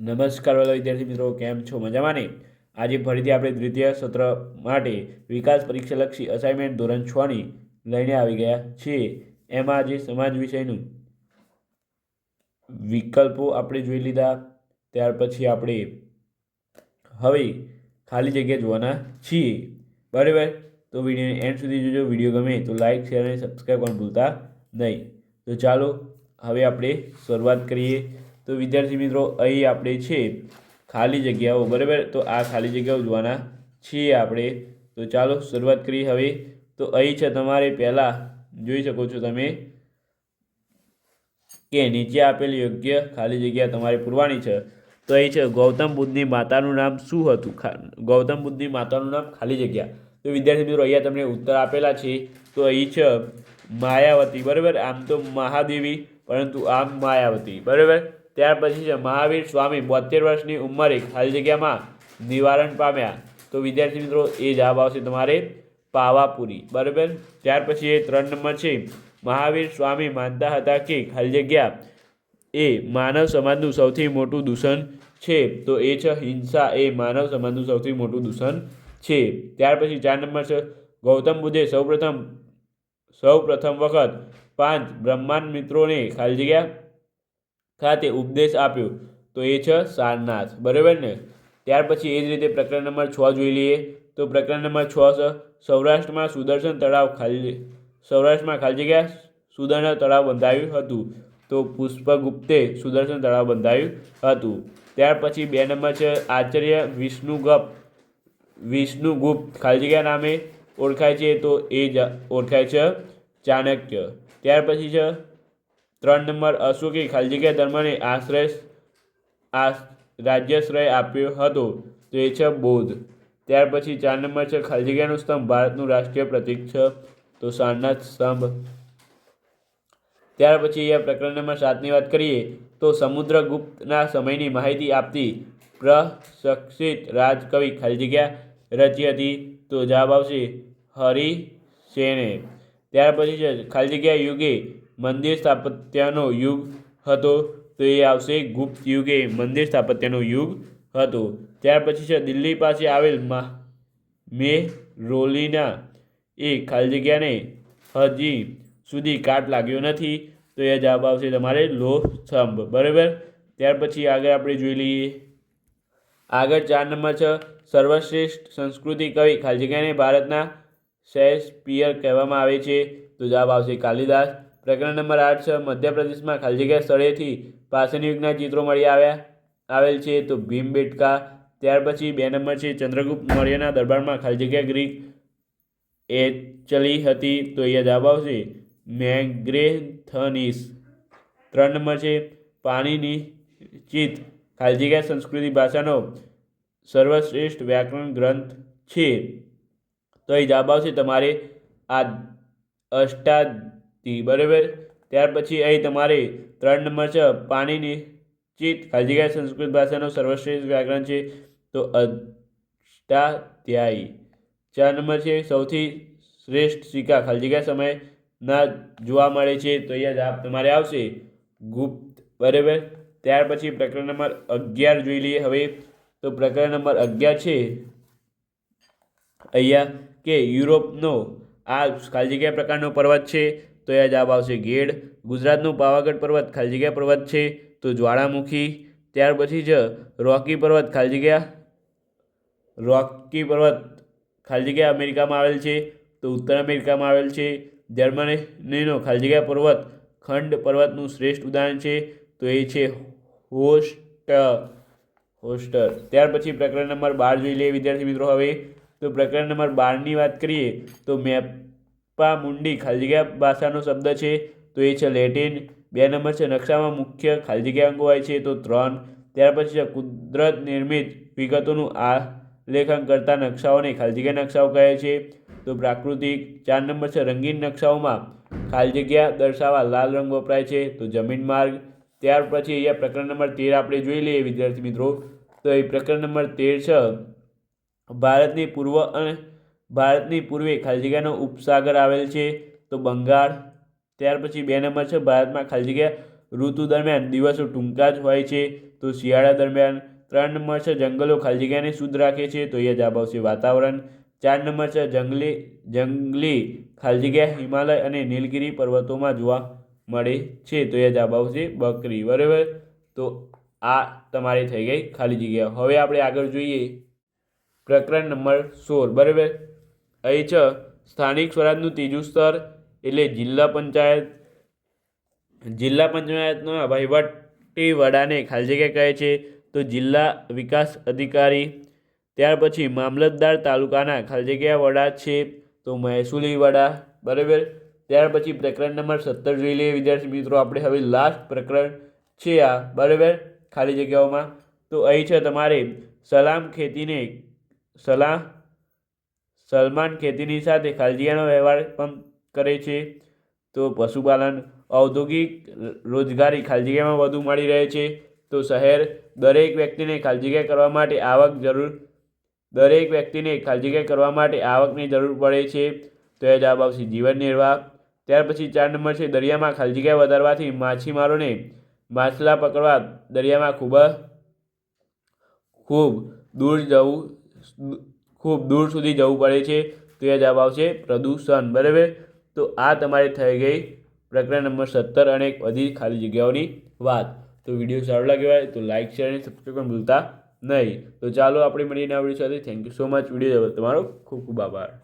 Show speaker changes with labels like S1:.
S1: નમસ્કાર વાલા વિદ્યાર્થી મિત્રો, કેમ છો? મજામાં ને આજે ફરીથી આપણે દ્વિતીય સત્ર માટે વિકાસ પરીક્ષાલક્ષી અસાઇનમેન્ટ ધોરણ છની લઈને આવી ગયા છીએ. એમાં આજે સમાજ વિષયનું વિકલ્પો આપણે જોઈ લીધા. ત્યાર પછી આપણે હવે ખાલી જગ્યા જોવાના છીએ. બરાબર? તો વિડીયોને એન્ડ સુધી જોજો. વીડિયો ગમે તો લાઇક શેર અને સબસ્ક્રાઈબ પણ ભૂલતા નહીં. તો ચાલો હવે આપણે શરૂઆત કરીએ. તો વિદ્યાર્થી મિત્રો, અહીં આપણે છે ખાલી જગ્યાઓ, બરાબર? તો આ ખાલી જગ્યાઓ જોવાના છીએ આપણે. તો ચાલો શરૂઆત કરીએ હવે. તો અહીં છે તમારે પહેલાં જોઈ શકો છો તમે કે નીચે આપેલ યોગ્ય ખાલી જગ્યા તમારે પૂરવાની છે. તો અહીં છે ગૌતમ બુદ્ધની માતાનું નામ શું હતું? ગૌતમ બુદ્ધની માતાનું નામ ખાલી જગ્યા. તો વિદ્યાર્થી મિત્રો, અહીંયા તમને ઉત્તર આપેલા છે. તો અહીં છે માયાવતી, બરાબર? આમ તો મહાદેવી, પરંતુ આમ માયાવતી, બરાબર? ત્યાર પછી છે મહાવીર સ્વામી બોતેર વર્ષની ઉંમરે ખાલી જગ્યામાં નિવારણ પામ્યા. તો વિદ્યાર્થી મિત્રો, એ જવાબ આવશે તમારે પાવાપુરી. બરાબર? ત્યાર પછી એ ત્રણ નંબર છે, મહાવીર સ્વામી માનતા હતા કે ખાલી જગ્યા એ માનવ સમાજનું સૌથી મોટું દૂષણ છે. તો એ છે, હિંસા એ માનવ સમાજનું સૌથી મોટું દૂષણ છે. ત્યાર પછી ચાર નંબર છે, ગૌતમ બુદ્ધે સૌપ્રથમ સૌ પ્રથમ વખત પાંચ બ્રહ્માંડ મિત્રોને ખાલી જગ્યા ખાતે ઉપદેશ આપ્યો. તો એ છે સારનાથ. બરાબર ને? ત્યાર પછી એ જ રીતે પ્રકરણ નંબર છ જોઈ લઈએ. તો પ્રકરણ નંબર છ છે સૌરાષ્ટ્રમાં સુદર્શન તળાવ ખાલી, સૌરાષ્ટ્રમાં ખાલી જગ્યા સુદર્શન તળાવ બંધાયું હતું. તો પુષ્પગુપ્તે સુદર્શન તળાવ બંધાયું હતું. ત્યાર પછી બે નંબર છે આચાર્ય વિષ્ણુગપ, વિષ્ણુગુપ્ત. ખાલી જગ્યા નામે ઓળખાય છે તો એ જ ઓળખાય છે ચાણક્ય. ત્યાર પછી છે ત્રણ નંબર અશોકે ખાલી જગ્યા ધર્મને આશ્રય આ રાજ્યાશ્રય આપ્યો હતો. તે એ છે બૌદ્ધ ત્યાર પછી ચાર નંબર છે ખાલી સ્તંભ. ભારતનું રાષ્ટ્રીય પ્રતીક છે તો સારનાથ સ્તંભ. ત્યાર પછી અહીંયા પ્રકરણ નંબર સાતની વાત કરીએ તો સમુદ્રગુપ્તના સમયની માહિતી આપતી પ્રશિક્ષિત રાજકવિ ખાલી રચી હતી તો જવાબ આવશે હરિસેને. ત્યાર પછી છે ખાલી યુગે મંદિર સ્થાપત્યનો યુગ હતો. તો એ આવશે ગુપ્ત યુગે મંદિર સ્થાપત્યનો યુગ હતો. ત્યાર પછી છે દિલ્હી પાસે આવેલ મા મે રોલીના એ ખાલી જગ્યાને હજી સુધી કાટ લાગ્યો નથી. તો એ જવાબ આવશે તમારે લો સ્તંભ બરાબર? ત્યાર પછી આગળ આપણે જોઈ લઈએ. આગળ ચાર નંબર છે. સર્વશ્રેષ્ઠ સંસ્કૃતિ કવિ ખાલી જગ્યાને ભારતના શેક્સપિયર કહેવામાં આવે છે. તો જવાબ આવશે કાલિદાસ. પ્રકરણ નંબર આઠ છ, મધ્યપ્રદેશમાં ખાલી સ્થળેથી પાષાણ યુગના ચિત્રો મળી આવ્યા, આવેલ છે તો ભીમબેટકા ત્યાર પછી બે નંબર છે, ચંદ્રગુપ્ત મૌર્યના દરબારમાં ખાલી ગ્રીક એ ચલી હતી તો અહીંયા જવાબ આવશે મેગ્રેથનીસ. ત્રણ નંબર છે પાણીની ચિત ખાલી સંસ્કૃતિ ભાષાનો સર્વશ્રેષ્ઠ વ્યાકરણ ગ્રંથ છે. તો એ જવાબ આવશે તમારે આ અષ્ટાદી બરાબર? ત્યાર પછી અહીં તમારે ત્રણ નંબર છે, પાણીની ચિત. ખાલી સંસ્કૃત ભાષાનો સર્વશ્રેષ્ઠ વ્યાકરણ છે. તો અષ્ટાધ્યાયી. ચાર નંબર છે, સૌથી શ્રેષ્ઠ સિક્કા ખાલી સમય સમયના જોવા મળે છે, તો અહીંયા જવાબ તમારે આવશે. ગુપ્ત, બરાબર? ત્યાર પછી પ્રકરણ નંબર અગિયાર જોઈ લઈએ હવે. તો પ્રકરણ નંબર અગિયાર છે, અહીંયા કે યુરોપનો આ ખાલી જગ્યા પ્રકારનો પર્વત છે. તો એ જવાબ આવશે ગેડ. ગુજરાતનું પાવાગઢ પર્વત ખાલી પર્વત છે. તો જ્વાળામુખી, ત્યાર પછી જ રોકી પર્વત ખાલી જગ્યા. રોકી પર્વત ખાલી જગ્યા અમેરિકામાં આવેલ છે. તો ઉત્તર અમેરિકામાં આવેલ છે. જર્મનીનો ખાલી જગ્યા પર્વત, ખંડ પર્વતનું શ્રેષ્ઠ ઉદાહરણ છે. તો એ છે હોસ્ટ હોસ્ટર ત્યાર પછી પ્રકરણ નંબર બાર જોઈ લઈએ વિદ્યાર્થી મિત્રો હવે. તો પ્રકરણ નંબર બારની વાત કરીએ, તો મેપ્પા મુંડી ખાલી જગ્યા ભાષાનો શબ્દ છે, તો એ છે લેટિન. બે નંબર છે નકશામાં મુખ્ય ખાલી જગ્યા અંગો હોય છે, તો ત્રણ. ત્યાર પછી છે કુદરત નિર્મિત વિગતોનું આલેખન કરતા નકશાઓને ખાલી જગ્યા નકશાઓ કહે છે. તો પ્રાકૃતિક. ચાર નંબર છે રંગીન નકશાઓમાં ખાલી જગ્યા દર્શાવવા લાલ રંગ વપરાય છે, તો જમીન માર્ગ. ત્યાર પછી અહીંયા પ્રકરણ નંબર તેર આપણે જોઈ લઈએ વિદ્યાર્થી મિત્રો. તો એ પ્રકરણ નંબર તેર છે, ભારતની પૂર્વ અને ભારતની પૂર્વે ખાલી જગ્યાનો ઉપસાગર આવેલ છે, તો બંગાળ. ત્યાર પછી બે નંબર છે ભારતમાં ખાલી જગ્યા ઋતુ દરમિયાન દિવસો ટૂંકા જ હોય છે, તો શિયાળા દરમિયાન ત્રણ નંબર છે જંગલો ખાલી જગ્યાને શુદ્ધ રાખે છે, તો અહીંયા જવાબ આવશે વાતાવરણ. ચાર નંબર છે જંગલી જંગલી ખાલી જગ્યા હિમાલય અને નીલગિરી પર્વતોમાં જોવા મળે છે, તો એ જવાબ આવશે બકરી. બરાબર? તો આ તમારી થઈ ગઈ ખાલી જગ્યા હવે આપણે આગળ જોઈએ પ્રકરણ નંબર સોળ. બરાબર? અહીં છે, સ્થાનિક સ્વરાજનું ત્રીજું સ્તર એટલે જિલ્લા પંચાયત. જિલ્લા પંચાયતના વહીવટી વડાને ખાલી જગ્યા કહે છે તો જિલ્લા વિકાસ અધિકારી. ત્યાર પછી મામલતદાર તાલુકાના ખાલી જગ્યા વડા છે તો મહેસૂલી વડા, બરાબર? ત્યાર પછી પ્રકરણ નંબર સત્તર જોઈ લઈએ વિદ્યાર્થી મિત્રો, આપણે હવે લાસ્ટ પ્રકરણ છે આ, બરાબર? ખાલી જગ્યાઓમાં. તો અહીં છે તમારે સલામ ખેતીને, સલાહ સલમાન ખેતીની સાથે ખાલજીયાનો વ્યવહાર પણ કરે છે. તો પશુપાલન, ઔદ્યોગિક રોજગારી ખાલી વધુ મળી રહે છે. તો શહેર દરેક વ્યક્તિને ખાલી કરવા માટે આવક જરૂર, દરેક વ્યક્તિને ખાલી કરવા માટે આવકની જરૂર પડે છે. તો એ જવાબ આવશે જીવન નિર્વાહ. ત્યાર પછી ચાર નંબર છે, દરિયામાં ખાલી વધારવાથી માછીમારોને માછલા પકડવા દરિયામાં ખૂબ ખૂબ દૂર જવું ખૂબ દૂર સુધી જવું પડે છે તો એ જવાબ આવશે પ્રદૂષણ, બરાબર? તો આ તમારી થઈ ગઈ પ્રકરણ નંબર સત્તર અને બધી ખાલી જગ્યાઓની વાત. તો વીડિયો સારો લાગ્યો હોય તો લાઇક શેર અને સબસ્ક્રાઈબ ભૂલતા નહીં. તો ચાલો, આપણે મળીને આ વીડિયો સાથે. Thank you so much video તમારો ખૂબ ખૂબ આભાર.